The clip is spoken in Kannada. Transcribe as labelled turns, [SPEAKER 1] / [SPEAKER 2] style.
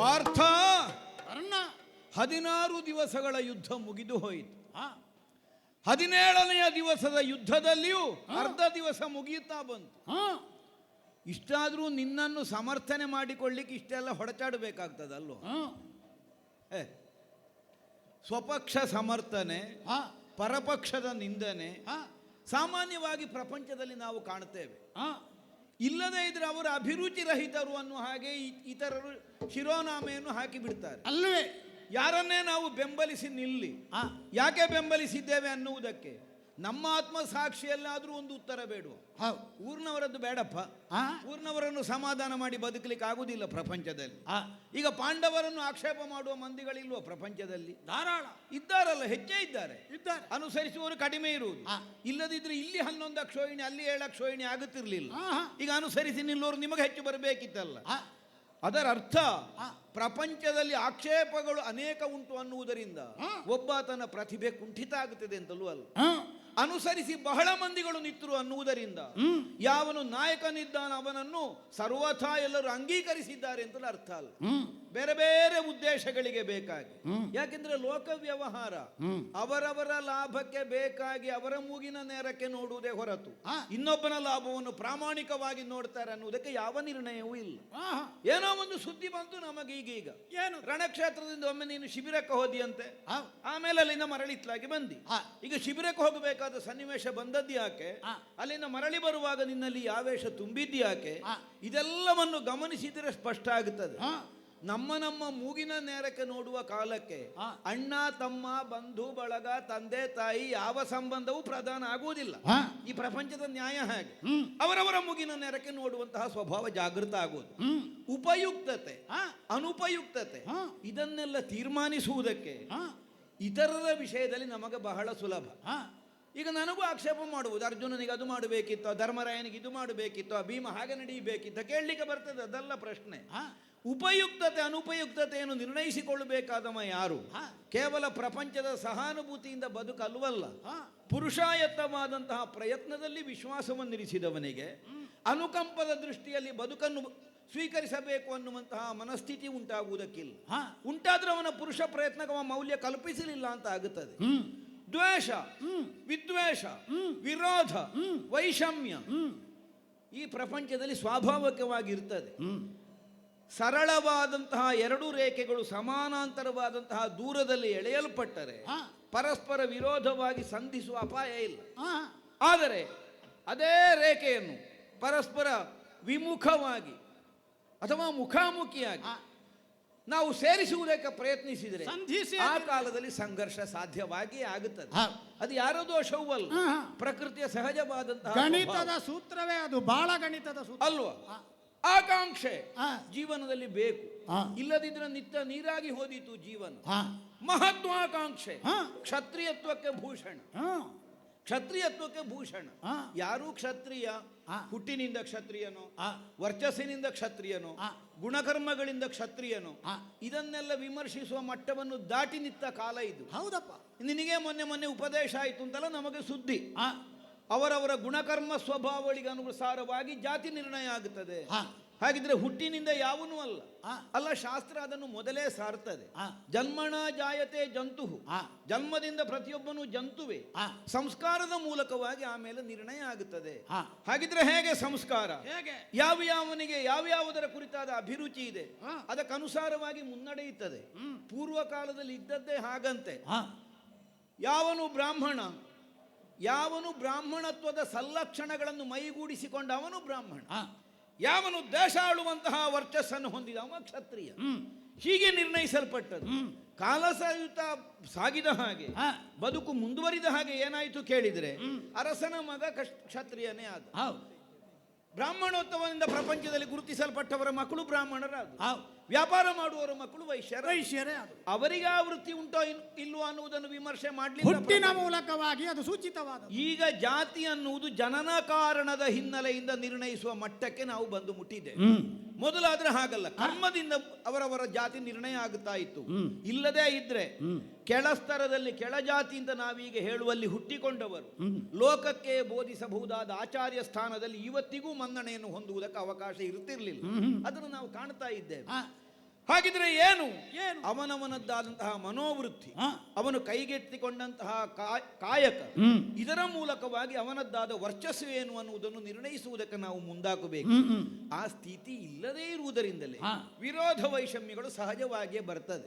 [SPEAKER 1] ಪಾರ್ಥ!
[SPEAKER 2] ಕರ್ಣ
[SPEAKER 1] ಹದಿನಾರು ದಿವಸಗಳ ಯುದ್ಧ ಮುಗಿದು ಹೋಯಿತು. ಹದಿನೇಳನೆಯ ದಿವಸದ ಯುದ್ಧದಲ್ಲಿಯೂ ಅರ್ಧ ದಿವಸ ಮುಗಿಯುತ್ತಾ ಬಂತು. ಇಷ್ಟಾದರೂ ನಿನ್ನನ್ನು ಸಮರ್ಥನೆ ಮಾಡಿಕೊಳ್ಳಿಕ್ಕೆ ಇಷ್ಟೆಲ್ಲ ಹೊಡೆಚಾಡಬೇಕಾಗ್ತದಲ್ಲೋ ಸ್ವಪಕ್ಷ ಸಮರ್ಥನೆ ಪರಪಕ್ಷದ ನಿಂದನೆ ಸಾಮಾನ್ಯವಾಗಿ ಪ್ರಪಂಚದಲ್ಲಿ ನಾವು
[SPEAKER 2] ಕಾಣುತ್ತೇವೆ
[SPEAKER 1] ಇಲ್ಲದೇ ಇದ್ರೆ ಅವರು ಅಭಿರುಚಿ ರಹಿತರು ಅನ್ನುವ ಹಾಗೆ ಇತರರು ಶಿರೋನಾಮೆಯನ್ನು ಹಾಕಿ ಬಿಡ್ತಾರೆ.
[SPEAKER 2] ಅಲ್ಲವೇ?
[SPEAKER 1] ಯಾರನ್ನೇ ನಾವು ಬೆಂಬಲಿಸಿ ನಿಲ್ಲಿ ಯಾಕೆ ಬೆಂಬಲಿಸಿದ್ದೇವೆ ಅನ್ನುವುದಕ್ಕೆ? ನಮ್ಮ ಆತ್ಮ ಸಾಕ್ಷಿಯಲ್ಲಾದರೂ ಒಂದು ಉತ್ತರ ಬೇಡುವ.
[SPEAKER 2] ಹೌದು.
[SPEAKER 1] ಊರಿನವರದ್ದು ಬೇಡಪ್ಪ. ಊರ್ನವರನ್ನು ಸಮಾಧಾನ ಮಾಡಿ ಬದುಕಲಿಕ್ಕೆ ಆಗುದಿಲ್ಲ ಪ್ರಪಂಚದಲ್ಲಿ. ಈಗ ಪಾಂಡವರನ್ನು ಆಕ್ಷೇಪ ಮಾಡುವ ಮಂದಿಗಳಿಲ್ವ ಪ್ರಪಂಚದಲ್ಲಿ?
[SPEAKER 2] ಧಾರಾಳ.
[SPEAKER 1] ಇದ್ದಾರಲ್ಲ ಹೆಚ್ಚೇ ಇದ್ದಾರೆ.
[SPEAKER 2] ಇದ್ದಾರೆ.
[SPEAKER 1] ಅನುಸರಿಸುವವರು ಕಡಿಮೆ ಇರುವುದು. ಇಲ್ಲದಿದ್ರೆ ಇಲ್ಲಿ ಹನ್ನೊಂದು ಅಕ್ಷೋಹಿಣಿ ಅಲ್ಲಿ ಏಳು ಅಕ್ಷೋಹಿಣಿ ಆಗುತ್ತಿರಲಿಲ್ಲ. ಈಗ ಅನುಸರಿಸಿ ನಿಲ್ಲೋರು ನಿಮಗೆ ಹೆಚ್ಚು ಬರಬೇಕಿತ್ತಲ್ಲ. ಅದರ ಅರ್ಥ. ಪ್ರಪಂಚದಲ್ಲಿ ಆಕ್ಷೇಪಗಳು ಅನೇಕ ಉಂಟು ಅನ್ನುವುದರಿಂದ
[SPEAKER 2] ಒಬ್ಬ
[SPEAKER 1] ತನ್ನ ಪ್ರತಿಭೆ ಕುಂಠಿತ ಆಗುತ್ತದೆ ಅಂತಲೂ ಅಲ್ಲ. ಅನುಸರಿಸಿ ಬಹಳ ಮಂದಿಗಳು ನಿತ್ತರು ಅನ್ನುವುದರಿಂದ ಯಾವನು ನಾಯಕನಿದ್ದಾನ ಅವನನ್ನು ಸರ್ವಥಾ ಎಲ್ಲರೂ ಅಂಗೀಕರಿಸಿದ್ದಾರೆ ಅಂತಲೂ ಅರ್ಥ ಅಲ್ಲ ಬೇರೆ ಬೇರೆ ಉದ್ದೇಶಗಳಿಗೆ ಬೇಕಾಗಿ. ಯಾಕೆಂದ್ರೆ ಲೋಕ ವ್ಯವಹಾರ ಅವರವರ ಲಾಭಕ್ಕೆ ಬೇಕಾಗಿ ಅವರ ಮೂಗಿನ ನೇರಕ್ಕೆ ನೋಡುವುದೇ ಹೊರತು. ಇನ್ನೊಬ್ಬನ ಲಾಭವನ್ನು ಪ್ರಾಮಾಣಿಕವಾಗಿ ನೋಡ್ತಾರೆ ಅನ್ನುವುದಕ್ಕೆ ಯಾವ ನಿರ್ಣಯವೂ ಇಲ್ಲ. ಏನೋ ಒಂದು ಸುದ್ದಿ ಬಂತು ನಮಗೆ ಈಗೀಗ
[SPEAKER 2] ಏನು?
[SPEAKER 1] ರಣಕ್ಷೇತ್ರದಿಂದ ಒಮ್ಮೆ ನೀನು ಶಿಬಿರಕ್ಕೆ ಹೋದಿಯಂತೆ.
[SPEAKER 2] ಹೌದು
[SPEAKER 1] ಆಮೇಲೆ ಅಲ್ಲಿಂದ ಮರಳಿತ್ಲಾಗಿ ಬಂದಿ. ಈಗ ಶಿಬಿರಕ್ಕೆ ಹೋಗಬೇಕಾದ ಸನ್ನಿವೇಶ ಬಂದದ್ದು ಯಾಕೆ. ಅಲ್ಲಿಂದ ಮರಳಿ ಬರುವಾಗ ನಿನ್ನಲ್ಲಿ ಆವೇಶ
[SPEAKER 2] ತುಂಬಿದ್ಯಾಕೆ
[SPEAKER 1] ಇದೆಲ್ಲವನ್ನು ಗಮನಿಸಿದರೆ ಸ್ಪಷ್ಟ ಆಗುತ್ತದೆ ನಮ್ಮ ನಮ್ಮ ಮೂಗಿನ ನೇರಕ್ಕೆ ನೋಡುವ ಕಾಲಕ್ಕೆ. ಅಣ್ಣ ತಮ್ಮ ಬಂಧು ಬಳಗ ತಂದೆ ತಾಯಿ ಯಾವ ಸಂಬಂಧವೂ ಪ್ರಧಾನ ಆಗುವುದಿಲ್ಲ. ಈ ಪ್ರಪಂಚದ ನ್ಯಾಯ ಹಾಗೆ? ಅವರವರ ಮೂಗಿನ ನೇರಕ್ಕೆ ನೋಡುವಂತಹ ಸ್ವಭಾವ ಜಾಗೃತ ಆಗುವುದು. ಉಪಯುಕ್ತತೆ ಅನುಪಯುಕ್ತತೆ. ಇದನ್ನೆಲ್ಲ ತೀರ್ಮಾನಿಸುವುದಕ್ಕೆ ಇತರರ ವಿಷಯದಲ್ಲಿ ನಮಗೆ ಬಹಳ ಸುಲಭ. ಈಗ ನನಗೂ ಆಕ್ಷೇಪ ಮಾಡುವುದು ಅರ್ಜುನನಿಗೆ ಅದು ಮಾಡಬೇಕಿತ್ತು ಧರ್ಮರಾಯನಿಗೆ ಇದು ಮಾಡಬೇಕಿತ್ತು ಭೀಮ ಹಾಗೆ ನಡೀಬೇಕಿತ್ತು ಕೇಳಲಿಕ್ಕೆ ಬರ್ತದೆ ಅದಲ್ಲ ಪ್ರಶ್ನೆ. ಉಪಯುಕ್ತತೆ ಅನುಪಯುಕ್ತತೆಯನ್ನು ನಿರ್ಣಯಿಸಿಕೊಳ್ಳಬೇಕಾದವ ಯಾರು. ಕೇವಲ ಪ್ರಪಂಚದ ಸಹಾನುಭೂತಿಯಿಂದ ಬದುಕಲ್ವಲ್ಲ. ಪುರುಷಾಯತ್ತವಾದಂತಹ ಪ್ರಯತ್ನದಲ್ಲಿ ವಿಶ್ವಾಸವನ್ನಿರಿಸಿದವನಿಗೆ ಅನುಕಂಪದ ದೃಷ್ಟಿಯಲ್ಲಿ ಬದುಕನ್ನು ಸ್ವೀಕರಿಸಬೇಕು ಅನ್ನುವಂತಹ ಮನಸ್ಥಿತಿ ಉಂಟಾಗುವುದಕ್ಕಿಲ್ಲ. ಉಂಟಾದ್ರೆ ಅವನ ಪುರುಷ ಪ್ರಯತ್ನಕ್ಕೆ ಅವ ಮೌಲ್ಯ ಕಲ್ಪಿಸಲಿಲ್ಲ ಅಂತ ಆಗುತ್ತದೆ. ದ್ವೇಷ ವಿದ್ವೇಷ. ವಿರೋಧ ವೈಷಮ್ಯ ಈ ಪ್ರಪಂಚದಲ್ಲಿ ಸ್ವಾಭಾವಿಕವಾಗಿ ಇರ್ತದೆ
[SPEAKER 2] ಹ್ಮ್.
[SPEAKER 1] ಸರಳವಾದಂತಹ ಎರಡು ರೇಖೆಗಳು ಸಮಾನಾಂತರವಾದಂತಹ ದೂರದಲ್ಲಿ ಎಳೆಯಲ್ಪಟ್ಟರೆ ಪರಸ್ಪರ ವಿರೋಧವಾಗಿ ಸಂಧಿಸುವ ಅಪಾಯ ಇಲ್ಲ. ಆದರೆ ಅದೇ ರೇಖೆಯನ್ನು ಪರಸ್ಪರ ವಿಮುಖವಾಗಿ ಅಥವಾ ಮುಖಾಮುಖಿಯಾಗಿ. ನಾವು ಸೇರಿಸುವುದಕ್ಕೆ ಪ್ರಯತ್ನಿಸಿದರೆ ಆ ಕಾಲದಲ್ಲಿ ಸಂಘರ್ಷ ಸಾಧ್ಯವಾಗಿ ಆಗುತ್ತದೆ. ಅದು ಯಾರೋ ದೋಷವೂ ಅಲ್ಲ. ಪ್ರಕೃತಿಯ ಸಹಜವಾದಂತಹ
[SPEAKER 2] ಗಣಿತದ ಸೂತ್ರವೇ ಅದು ಬಹಳ ಗಣಿತದ ಸೂತ್ರ.
[SPEAKER 1] ಅಲ್ವಾ. ಆಕಾಂಕ್ಷೆ. ಜೀವನದಲ್ಲಿ ಬೇಕು. ಇಲ್ಲದಿದ್ರೆ ನಿತ್ಯ ನೀರಾಗಿ ಹೋದಿತು ಜೀವನ ಮಹತ್ವಾಕಾಂಕ್ಷೆ. ಕ್ಷತ್ರಿಯತ್ವಕ್ಕೆ ಭೂಷಣ
[SPEAKER 2] ಹಾ
[SPEAKER 1] ಕ್ಷತ್ರಿಯತ್ವಕ್ಕೆ ಭೂಷಣ
[SPEAKER 2] ಯಾರು
[SPEAKER 1] ಯಾರೂ ಕ್ಷತ್ರಿಯ. ಹುಟ್ಟಿನಿಂದ ಕ್ಷತ್ರಿಯನೋ. ವರ್ಚಸ್ಸಿನಿಂದ ಕ್ಷತ್ರಿಯನೋ. ಗುಣಕರ್ಮಗಳಿಂದ ಕ್ಷತ್ರಿಯನೋ
[SPEAKER 2] ಹಾ.
[SPEAKER 1] ಇದನ್ನೆಲ್ಲ ವಿಮರ್ಶಿಸುವ ಮಟ್ಟವನ್ನು ದಾಟಿ ನಿಂತ ಕಾಲ ಇದು
[SPEAKER 2] ಹೌದಪ್ಪ
[SPEAKER 1] ನಿನಗೆ ಮೊನ್ನೆ ಮೊನ್ನೆ ಉಪದೇಶ ಆಯಿತು ಅಂತಲ್ಲ ನಮಗೆ ಸುದ್ದಿ ಅವರವರ ಗುಣಕರ್ಮ ಸ್ವಭಾವಗಳಿಗೆ ಅನುಸಾರವಾಗಿ ಜಾತಿ ನಿರ್ಣಯ ಆಗುತ್ತದೆ.
[SPEAKER 2] ಹಾ.
[SPEAKER 1] ಹಾಗಿದ್ರೆ ಹುಟ್ಟಿನಿಂದ ಯಾವನೂ ಅಲ್ಲ. ಅಲ್ಲ ಶಾಸ್ತ್ರ ಅದನ್ನು ಮೊದಲೇ ಸಾರ್ತದೆ. ಜನ್ಮಣ ಜಾಯತೆ ಜಂತು. ಜನ್ಮದಿಂದ ಪ್ರತಿಯೊಬ್ಬನು ಜಂತುವೆ.
[SPEAKER 2] ಹಾ.
[SPEAKER 1] ಸಂಸ್ಕಾರದ ಮೂಲಕವಾಗಿ ಆಮೇಲೆ ನಿರ್ಣಯ ಆಗುತ್ತದೆ.
[SPEAKER 2] ಹಾ.
[SPEAKER 1] ಹಾಗಿದ್ರೆ ಹೇಗೆ ಸಂಸ್ಕಾರ?
[SPEAKER 2] ಹೇಗೆ?
[SPEAKER 1] ಯಾವ ಯಾವನಿಗೆ ಯಾವ ಯಾವುದರ ಕುರಿತಾದ ಅಭಿರುಚಿ ಇದೆ
[SPEAKER 2] ಹಾ.
[SPEAKER 1] ಅದಕ್ಕನುಸಾರವಾಗಿ ಮುನ್ನಡೆಯುತ್ತದೆ.
[SPEAKER 2] ಹ್ಮ್.
[SPEAKER 1] ಪೂರ್ವ ಕಾಲದಲ್ಲಿ ಇದ್ದದ್ದೇ ಹಾಗಂತೆ.
[SPEAKER 2] ಹಾ.
[SPEAKER 1] ಯಾವನು ಬ್ರಾಹ್ಮಣ ಯಾವನು ಬ್ರಾಹ್ಮಣತ್ವದ ಸಲ್ಲಕ್ಷಣಗಳನ್ನು ಮೈಗೂಡಿಸಿಕೊಂಡ ಅವನು ಬ್ರಾಹ್ಮಣ. ಯಾವನು ದೇಶ ಆಳುವಂತಹ ವರ್ಚಸ್ಸನ್ನು ಹೊಂದಿದ ಅವ ಕ್ಷತ್ರಿಯ. ಹೀಗೆ ನಿರ್ಣಯಿಸಲ್ಪಟ್ಟದ್ದು.
[SPEAKER 2] ಕಾಲಸಾಯುತ
[SPEAKER 1] ಕಾಲ ಸಾಗಿದ ಹಾಗೆ ಬದುಕು ಮುಂದುವರಿದ ಹಾಗೆ ಏನಾಯಿತು ಕೇಳಿದರೆ ಅರಸನ ಮಗ ಕ್ಷತ್ರಿಯನೇ ಆದ.
[SPEAKER 2] ಹೌದು
[SPEAKER 1] ಬ್ರಾಹ್ಮಣೋತ್ವದಿಂದ ಪ್ರಪಂಚದಲ್ಲಿ ಗುರುತಿಸಲ್ಪಟ್ಟವರ ಮಕ್ಕಳು ಬ್ರಾಹ್ಮಣರಾದ
[SPEAKER 2] ಹೌದು
[SPEAKER 1] ವ್ಯಾಪಾರ ಮಾಡುವವರ ಮಕ್ಕಳು ವೈಶ್ಯರ
[SPEAKER 2] ವೈಶ್ಯರೇ ಅದು.
[SPEAKER 1] ಅವರಿಗೆ ಆ ವೃತ್ತಿ ಉಂಟೋ ಇಲ್ವೋ ಅನ್ನುವುದನ್ನು ವಿಮರ್ಶೆ
[SPEAKER 2] ಹುಟ್ಟಿನ
[SPEAKER 1] ಮಾಡಲಿಲ್ಲ
[SPEAKER 2] ಮೂಲಕವಾಗಿ ಅದು ಸೂಚಿತವಾದ
[SPEAKER 1] ಈಗ ಜಾತಿ ಅನ್ನುವುದು ಜನನ ಕಾರಣದ ಹಿನ್ನೆಲೆಯಿಂದ ನಿರ್ಣಯಿಸುವ ಮಟ್ಟಕ್ಕೆ ನಾವು ಬಂದು ಮುಟ್ಟಿದ್ದೇವೆ. ಮೊದಲಾದ್ರೆ ಹಾಗಲ್ಲ. ಕರ್ಮದಿಂದ ಅವರವರ ಜಾತಿ ನಿರ್ಣಯ ಆಗುತ್ತಾ ಇತ್ತು. ಇಲ್ಲದೇ ಇದ್ರೆ. ಕೆಳಸ್ತರದಲ್ಲಿ ಕೆಳಜಾತಿ ಅಂತ ನಾವೀಗ ಹೇಳುವಲ್ಲಿ ಹುಟ್ಟಿಕೊಂಡವರು. ಲೋಕಕ್ಕೆ ಬೋಧಿಸಬಹುದಾದ ಆಚಾರ್ಯ ಸ್ಥಾನದಲ್ಲಿ ಇವತ್ತಿಗೂ ಮನ್ನಣೆಯನ್ನು ಹೊಂದುವುದಕ್ಕೆ ಅವಕಾಶ ಇರುತ್ತಿರಲಿಲ್ಲ. ಅದನ್ನು ನಾವು ಕಾಣ್ತಾ ಇದ್ದೇವೆ. ಹಾಗಿದ್ರೆ ಏನು?
[SPEAKER 2] ಏನು?
[SPEAKER 1] ಅವನವನದ್ದಾದಂತಹ ಮನೋವೃತ್ತಿ ಅವನು ಕೈಗೆತ್ತಿಕೊಂಡಂತಹ ಕಾಯಕ ಇದರ ಮೂಲಕವಾಗಿ ಅವನದ್ದಾದ ವರ್ಚಸ್ಸು ಏನು ಅನ್ನುವುದನ್ನು ನಿರ್ಣಯಿಸುವುದಕ್ಕೆ ನಾವು
[SPEAKER 2] ಹ್ಮ್
[SPEAKER 1] ಆ ಸ್ಥಿತಿ ಇಲ್ಲದೇ ಇರುವುದರಿಂದಲೇ ವಿರೋಧ ವೈಷಮ್ಯಗಳು ಸಹಜವಾಗಿಯೇ ಬರ್ತದೆ.